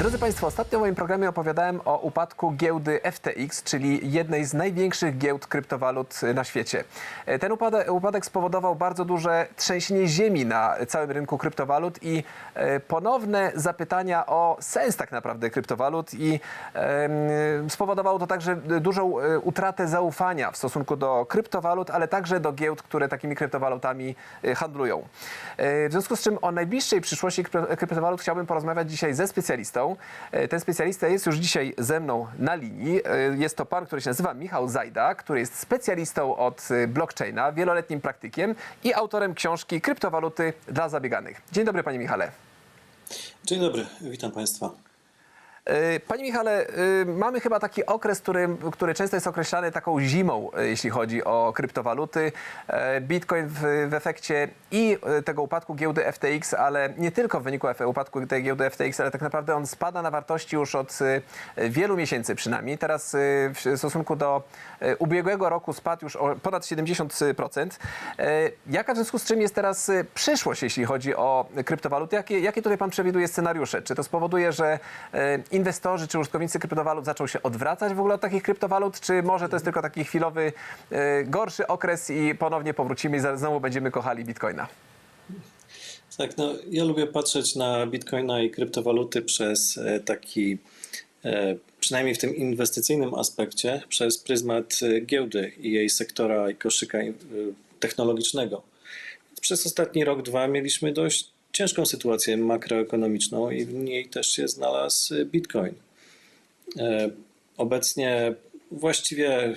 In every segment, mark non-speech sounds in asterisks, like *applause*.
Drodzy Państwo, ostatnio w moim programie opowiadałem o upadku giełdy FTX, czyli jednej z największych giełd kryptowalut na świecie. Ten upadek, spowodował bardzo duże trzęsienie ziemi na całym rynku kryptowalut i e, ponowne zapytania o sens tak naprawdę kryptowalut i spowodowało to także dużą e, utratę zaufania w stosunku do kryptowalut, ale także do giełd, które takimi kryptowalutami e, handlują. W związku z czym o najbliższej przyszłości krypto- kryptowalut chciałbym porozmawiać dzisiaj ze specjalistą. E, Ten specjalista jest już dzisiaj ze mną na linii. E, Jest to pan, który się nazywa Michał Zajda, który jest specjalistą od e, blockchaina, wieloletnim praktykiem i autorem książki Kryptowaluty dla zabieganych. Dzień dobry panie Michale. Dzień dobry, witam Państwa. E, Panie Michale, e, mamy chyba taki okres, który, który często jest określany taką zimą, e, jeśli chodzi o kryptowaluty. Bitcoin w, w efekcie i tego upadku giełdy FTX, ale nie tylko w wyniku upadku tej giełdy FTX, ale tak naprawdę on spada na wartości już od wielu miesięcy przynajmniej. Teraz w stosunku do ubiegłego roku spadł już o ponad 70%. E, Jaka w związku z czym jest teraz przyszłość, jeśli chodzi o kryptowaluty? Jakie, jakie tutaj pan przewiduje scenariusze? Czy to spowoduje, że inwestorzy czy użytkownicy kryptowalut zaczą się odwracać w ogóle od takich kryptowalut, czy może to jest tylko taki chwilowy, e, gorszy okres i ponownie powrócimy i znowu będziemy kochali bitcoina? Tak, no, ja lubię patrzeć na bitcoina i kryptowaluty przez e, taki, e, przynajmniej w tym inwestycyjnym aspekcie, przez pryzmat e, giełdy i jej sektora i koszyka technologicznego. Przez ostatni rok, dwa mieliśmy dość ciężką sytuację makroekonomiczną i w niej też się znalazł bitcoin. E, Obecnie właściwie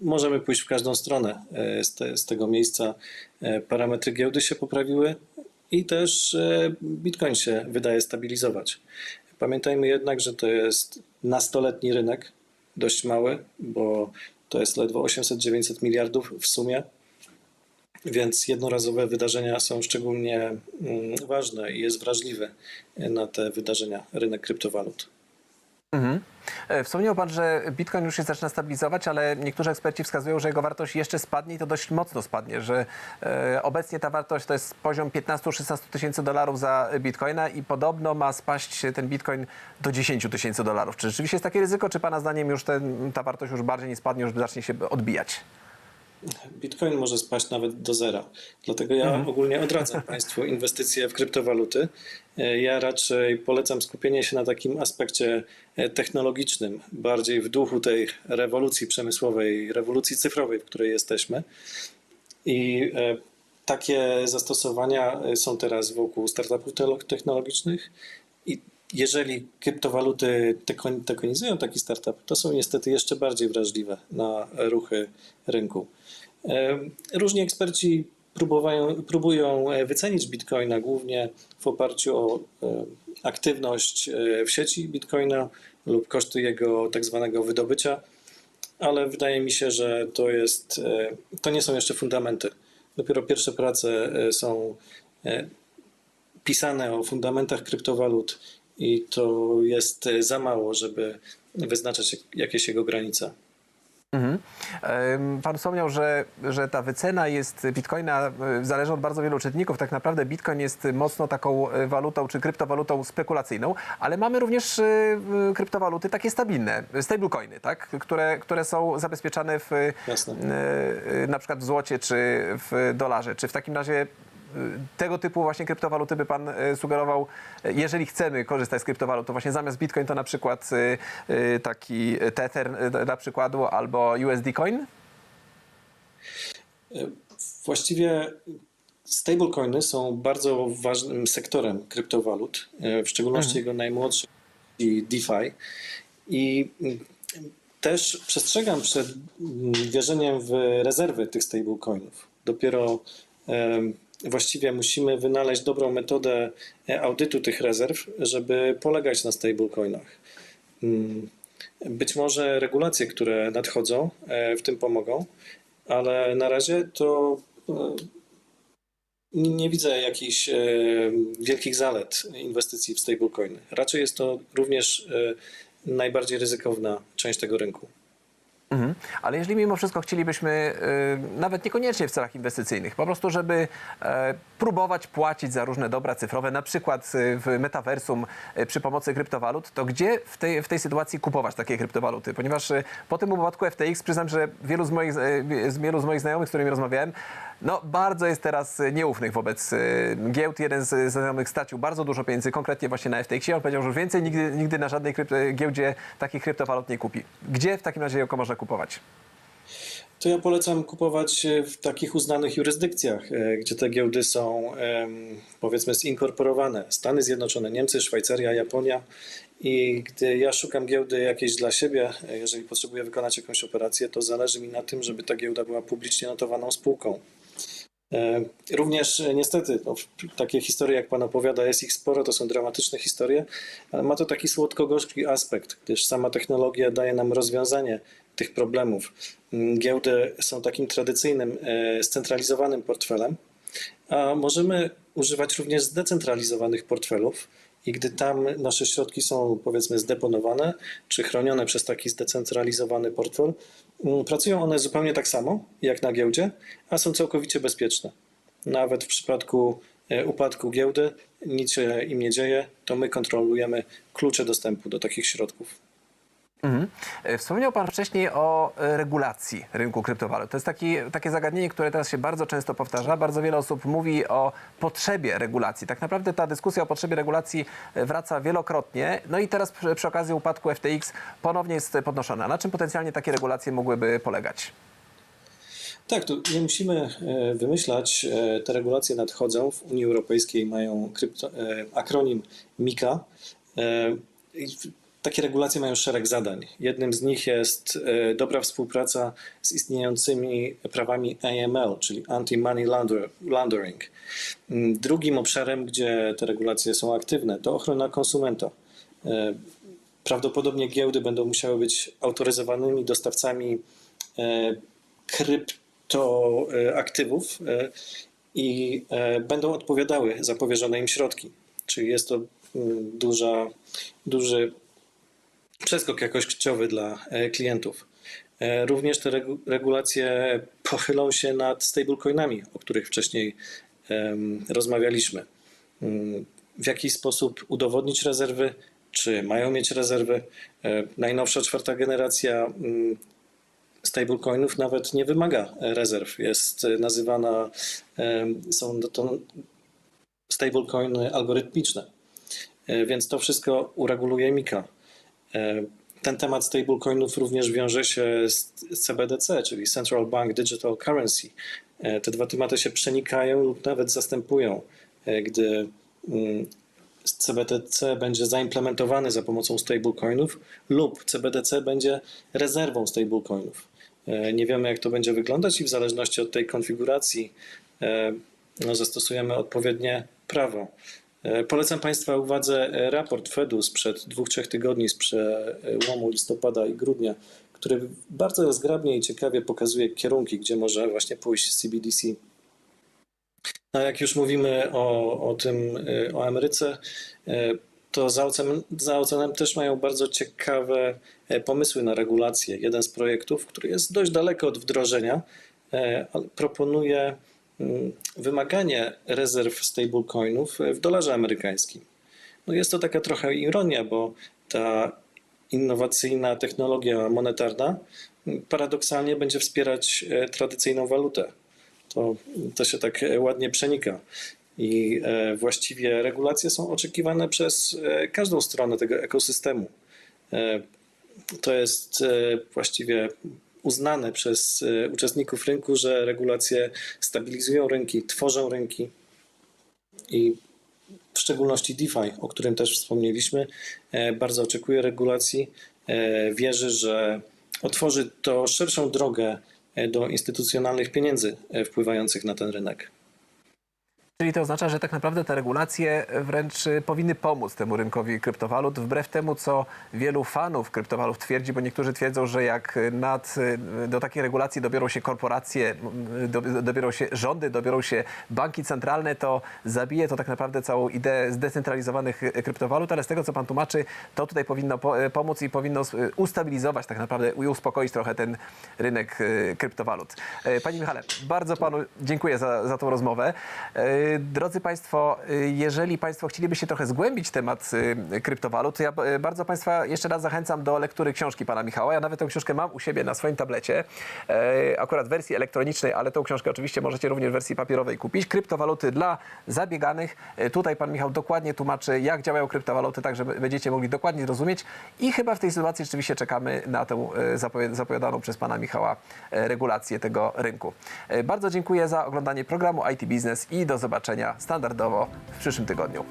możemy pójść w każdą stronę e, z, te, z tego miejsca. E, Parametry giełdy się poprawiły i też Bitcoin się wydaje stabilizować. Pamiętajmy jednak, że to jest nastoletni rynek, dość mały, bo to jest ledwo 800-900 miliardów w sumie. Więc jednorazowe wydarzenia są szczególnie mm, ważne i jest wrażliwy na te wydarzenia rynek kryptowalut. E, Wspomniał pan, że bitcoin już się zaczyna stabilizować, ale niektórzy eksperci wskazują, że jego wartość jeszcze spadnie i to dość mocno spadnie, że e, obecnie ta wartość to jest poziom 15-16 tysięcy dolarów za bitcoina i podobno ma spaść ten bitcoin do 10 tysięcy dolarów. Czy rzeczywiście jest takie ryzyko, czy pana zdaniem już ten, ta wartość już bardziej nie spadnie, już zacznie się odbijać? Bitcoin może spaść nawet do zera. Dlatego ja ogólnie odradzam *laughs* Państwu inwestycje w kryptowaluty. E, Ja raczej polecam skupienie się na takim aspekcie e, technologicznym, bardziej w duchu tej rewolucji przemysłowej, rewolucji cyfrowej, w której jesteśmy. I e, takie zastosowania są teraz wokół startupów technologicznych. I jeżeli kryptowaluty tekonizują taki startup, to są niestety jeszcze bardziej wrażliwe na ruchy rynku. Różni eksperci próbują, próbują e, wycenić bitcoina głównie w oparciu o e, aktywność e, w sieci bitcoina lub koszty jego tak zwanego wydobycia, ale wydaje mi się, że to, jest, to nie są jeszcze fundamenty. Dopiero pierwsze prace są pisane o fundamentach kryptowalut i to jest e, za mało, żeby wyznaczać jak- jakieś jego granice. Mhm. Pan wspomniał, że, że ta wycena jest bitcoina e, zależy od bardzo wielu czynników. Tak naprawdę bitcoin jest mocno taką e, walutą czy kryptowalutą spekulacyjną, ale mamy również kryptowaluty takie stabilne, stablecoiny, tak? które, które są zabezpieczane w, Jasne. na przykład w złocie czy w dolarze. Czy w takim razie tego typu właśnie kryptowaluty by pan e, sugerował, e, jeżeli chcemy korzystać z kryptowalut, to właśnie zamiast Bitcoin to na przykład e, taki Tether dla przykładu albo USD Coin? Właściwie stablecoiny są bardzo ważnym sektorem kryptowalut, w szczególności jego najmłodszy i DeFi. I mm, też przestrzegam przed mm, wierzeniem w rezerwy tych stablecoinów. Dopiero właściwie musimy wynaleźć dobrą metodę e, audytu tych rezerw, żeby polegać na stablecoinach. Mm, Być może regulacje, które nadchodzą, e, w tym pomogą, ale na razie to e, nie, widzę jakichś wielkich zalet inwestycji w stablecoiny. Raczej jest to również najbardziej ryzykowna część tego rynku. Mhm. Ale jeżeli mimo wszystko chcielibyśmy, y, nawet niekoniecznie w celach inwestycyjnych, po prostu, żeby e, próbować płacić za różne dobra cyfrowe, na przykład y, w metaversum y, przy pomocy kryptowalut, to gdzie w tej, w tej sytuacji kupować takie kryptowaluty? Ponieważ po tym upadku FTX przyznam, że wielu z moich, z wielu z moich znajomych, z którymi rozmawiałem, no bardzo jest teraz y, nieufnych wobec y, giełd. Jeden z znajomych stracił bardzo dużo pieniędzy, konkretnie właśnie na FTX-ie. On powiedział, że więcej nigdy, nigdy na żadnej krypto- giełdzie takich kryptowalut nie kupi. Gdzie w takim razie ją można kupować? To ja polecam kupować e, w takich uznanych jurysdykcjach, e, gdzie te giełdy są powiedzmy zinkorporowane. Stany Zjednoczone, Niemcy, Szwajcaria, Japonia. I gdy ja szukam giełdy jakiejś dla siebie, e, jeżeli potrzebuję wykonać jakąś operację, to zależy mi na tym, żeby ta giełda była publicznie notowaną spółką. E, Również e, niestety no, takie historie, jak Pan opowiada, jest ich sporo, to są dramatyczne historie, ale ma to taki słodko-gorzki aspekt, gdyż sama technologia daje nam rozwiązanie tych problemów. Mm, Giełdy są takim tradycyjnym, e, scentralizowanym portfelem, a możemy używać również zdecentralizowanych portfelów. I gdy tam nasze środki są, powiedzmy, zdeponowane czy chronione przez taki zdecentralizowany portfel, mm, pracują one zupełnie tak samo jak na giełdzie, a są całkowicie bezpieczne. Nawet w przypadku e, upadku giełdy nic się im nie dzieje, to my kontrolujemy klucze dostępu do takich środków. Mhm. E, Wspomniał Pan wcześniej o e, regulacji rynku kryptowalut. To jest taki, takie zagadnienie, które teraz się bardzo często powtarza. Bardzo wiele osób mówi o potrzebie regulacji. Tak naprawdę ta dyskusja o potrzebie regulacji e, wraca wielokrotnie. No i teraz przy, przy okazji upadku FTX ponownie jest podnoszona. Na czym potencjalnie takie regulacje mogłyby polegać? Tak, tu nie musimy wymyślać. Te regulacje nadchodzą. W Unii Europejskiej mają krypto, akronim MiCA. Takie regulacje mają szereg zadań. Jednym z nich jest e, dobra współpraca z istniejącymi prawami AML, czyli Anti-Money Launder- Laundering. Mm, Drugim obszarem, gdzie te regulacje są aktywne, to ochrona konsumenta. E, Prawdopodobnie giełdy będą musiały być autoryzowanymi dostawcami e, kryptoaktywów i będą odpowiadały za powierzone im środki. Czyli jest to mm, duża, duży przeskok jakościowy dla e, klientów. E, Również te regu- regulacje pochylą się nad stablecoinami, o których wcześniej rozmawialiśmy. Mm, W jaki sposób udowodnić rezerwy, czy mają mieć rezerwy. E, Najnowsza czwarta generacja mm, stablecoinów nawet nie wymaga rezerw. Jest nazywana, są to stablecoiny algorytmiczne. Więc to wszystko ureguluje Mika. E, Ten temat stablecoinów również wiąże się z CBDC, czyli Central Bank Digital Currency. E, Te dwa tematy się przenikają lub nawet zastępują, e, gdy mm, CBDC będzie zaimplementowany za pomocą stablecoinów lub CBDC będzie rezerwą stablecoinów. Nie wiemy, jak to będzie wyglądać i w zależności od tej konfiguracji no, zastosujemy odpowiednie prawo. E, Polecam Państwa uwadze e, raport Fedu sprzed dwóch, trzech tygodni, z przełomu listopada i grudnia, który bardzo zgrabnie i ciekawie pokazuje kierunki, gdzie może właśnie pójść CBDC. No, jak już mówimy o, o tym, o Ameryce, to za oceanem, za oceanem też mają bardzo ciekawe e, pomysły na regulacje. Jeden z projektów, który jest dość daleko od wdrożenia, e, proponuje wymaganie rezerw stablecoinów w dolarze amerykańskim. No jest to taka trochę ironia, bo ta innowacyjna technologia monetarna mm, paradoksalnie będzie wspierać e, tradycyjną walutę. To, to się tak e, ładnie przenika. I e, właściwie regulacje są oczekiwane przez każdą stronę tego ekosystemu. To jest właściwie uznane przez e, uczestników rynku, że regulacje stabilizują rynki, tworzą rynki i w szczególności DeFi, o którym też wspomnieliśmy, e, bardzo oczekuje regulacji. E, Wierzy, że otworzy to szerszą drogę do instytucjonalnych pieniędzy wpływających na ten rynek. Czyli to oznacza, że tak naprawdę te regulacje wręcz y, powinny pomóc temu rynkowi kryptowalut, wbrew temu, co wielu fanów kryptowalut twierdzi, bo niektórzy twierdzą, że jak nad, y, do takiej regulacji dobiorą się korporacje, do, dobiorą się rządy, dobiorą się banki centralne, to zabije to tak naprawdę całą ideę zdecentralizowanych y, kryptowalut, ale z tego, co pan tłumaczy, to tutaj powinno po, y, pomóc i powinno y, ustabilizować tak naprawdę i uspokoić trochę ten rynek y, kryptowalut. Y, Panie Michale, bardzo panu dziękuję za, za tą rozmowę. Y, Drodzy Państwo, y, jeżeli Państwo chcieliby się trochę zgłębić temat y, kryptowalut, to ja bardzo Państwa jeszcze raz zachęcam do lektury książki pana Michała. Ja nawet tę książkę mam u siebie na swoim tablecie, akurat w wersji elektronicznej, ale tą książkę oczywiście możecie również w wersji papierowej kupić. Kryptowaluty dla zabieganych. Tutaj pan Michał dokładnie tłumaczy, jak działają kryptowaluty, tak żeby będziecie mogli dokładnie zrozumieć. I chyba w tej sytuacji rzeczywiście czekamy na tę zapowiadaną przez pana Michała regulację tego rynku. Bardzo dziękuję za oglądanie programu IT Business i do zobaczenia standardowo w przyszłym tygodniu.